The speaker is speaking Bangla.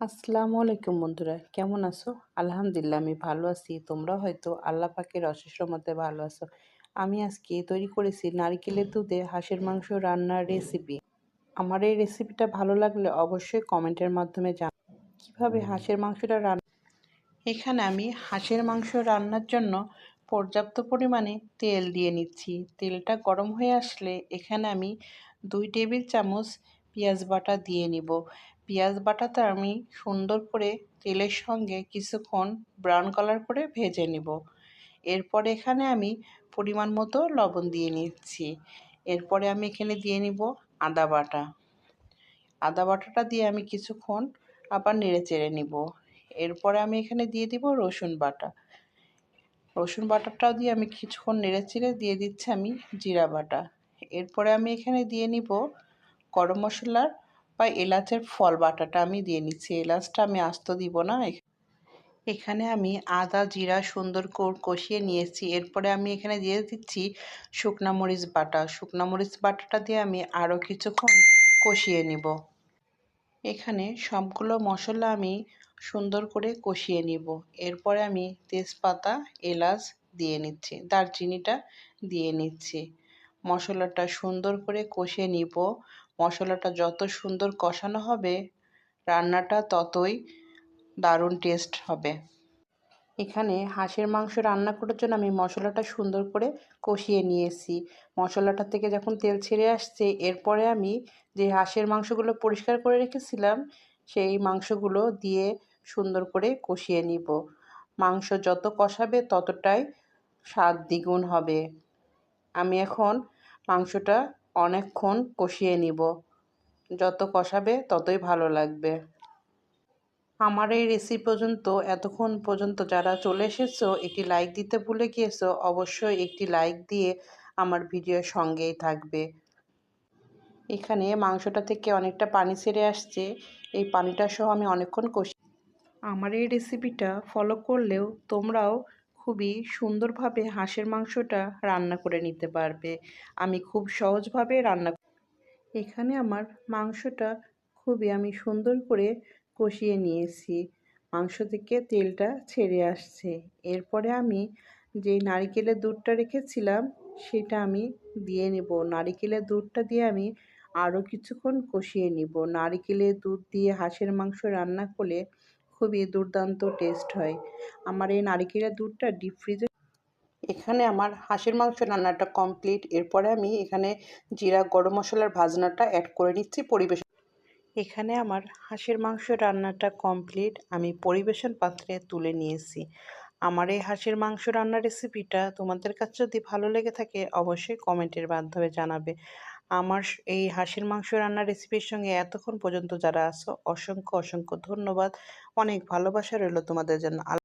আসসালামু আলাইকুম বন্ধুরা, কেমন আছো? আলহামদুলিল্লাহ, আমি ভালো আছি। তোমরা হয়তো আল্লাহ পাকের অশেষ মতে ভালো আছো। আমি আজকে তৈরি করেছি নারকেলের দুধে হাঁসের মাংস রান্নার রেসিপি আমার এই রেসিপিটা ভালো লাগলে অবশ্যই কমেন্টের মাধ্যমে জান কীভাবে হাঁসের মাংসটা রান্না এখানে আমি হাঁসের মাংস রান্নার জন্য পর্যাপ্ত পরিমাণে তেল দিয়ে নিচ্ছি। তেলটা গরম হয়ে আসলে এখানে আমি দুই টেবিল চামচ পেঁয়াজ বাটা দিয়ে নিব। পেঁয়াজ বাটাটা আমি সুন্দর করে তেলের সঙ্গে কিছুক্ষণ ব্রাউন কালার করে ভেজে নেব। এরপরে এখানে আমি পরিমাণ মতো লবণ দিয়ে নিচ্ছি। এরপরে আমি এখানে দিয়ে নিব আদা বাটা। আদা বাটাটা দিয়ে আমি কিছুক্ষণ আবার নেড়ে চেড়ে নিব। এরপরে আমি এখানে দিয়ে দিব রসুন বাটা। রসুন বাটাটাও দিয়ে আমি কিছুক্ষণ নেড়ে চেড়ে দিয়ে দিচ্ছি আমি জিরা বাটা। এরপরে আমি এখানে দিয়ে নিব গরম মশলার বা এলাচের ফল বাটাটা আমি দিয়ে নিচ্ছি। এলাচটা আমি আস্ত দিব না। এখানে আমি আদা, জিরা, সুন্দর করে কষিয়ে নিয়েছি। এরপরে আমি এখানে দিয়ে দিচ্ছি শুকনা মরিচ বাটা। শুকনা মরিচ বাটাটা দিয়ে আমি আরও কিছুক্ষণ কষিয়ে নিব। এখানে সবগুলো মশলা আমি সুন্দর করে কষিয়ে নিব। এরপরে আমি তেজপাতা, এলাচ দিয়ে নিচ্ছি, দারচিনিটা দিয়ে নিচ্ছি। মশলাটা সুন্দর করে কষিয়ে নিব। মশলাটা যত সুন্দর কষানো হবে, রান্নাটা ততই দারুণ টেস্ট হবে। এখানে হাঁসের মাংস রান্না করার জন্য আমি মশলাটা সুন্দর করে কষিয়ে নিয়েছি। মশলাটা থেকে যখন তেল ছেড়ে আসছে, এরপরে আমি যে হাঁসের মাংসগুলো পরিষ্কার করে রেখেছিলাম, সেই মাংসগুলো দিয়ে সুন্দর করে কষিয়ে নিব। মাংস যত কষাবে ততটাই স্বাদ দ্বিগুণ হবে। আমি এখন মাংসটা অনেকক্ষণ কষিয়ে নিব। যত কষাবে ততই ভালো লাগবে। আমার এই রেসিপি পর্যন্ত, এতক্ষণ পর্যন্ত যারা চলে এসেছ, একটি লাইক দিতে ভুলে গিয়েছো, অবশ্যই একটি লাইক দিয়ে আমার ভিডিওর সঙ্গেই থাকবে। এখানে মাংসটা থেকে অনেকটা পানি ছেড়ে আসছে। এই পানিটা সহ আমি অনেকক্ষণ কষি আমার এই রেসিপিটা ফলো করলেও তোমরাও খুবই সুন্দরভাবে হাঁসের মাংসটা রান্না করে নিতে পারবে। আমি খুব সহজভাবে রান্না এখানে আমার মাংসটা খুবই আমি সুন্দর করে কষিয়ে নিয়েছি। মাংস থেকে তেলটা ছেড়ে আসছে। এরপরে আমি যে নারিকেলের দুধটা রেখেছিলাম, সেটা আমি দিয়ে নেব। নারিকেলের দুধটা দিয়ে আমি আরও কিছুক্ষণ কষিয়ে নিব। নারিকেলের দুধ দিয়ে হাঁসের মাংস রান্না করলে খুবই দুর্দান্ত টেস্ট হয়। আমার এই নারিকেলের দুধটা ডিপ ফ্রিজে এখানে আমার হাঁসের মাংস রান্নাটা কমপ্লিট এরপরে আমি এখানে জিরা, গরম মশলার ভাজনাটা অ্যাড করে নিচ্ছি পরিবেশন এখানে আমার হাঁসের মাংস রান্নাটা কমপ্লিট আমি পরিবেশন পাত্রে তুলে নিয়েছি। আমার এই হাঁসের মাংস রান্নার রেসিপিটা তোমাদের কাছে যদি ভালো লেগে থাকে, অবশ্যই কমেন্টের মাধ্যমে জানাবে। আমার এই হাঁসের মাংস রান্নার রেসিপির সঙ্গে এতক্ষণ পর্যন্ত যারা আছো, অসংখ্য অসংখ্য ধন্যবাদ। অনেক ভালোবাসা রইল তোমাদের জন্য।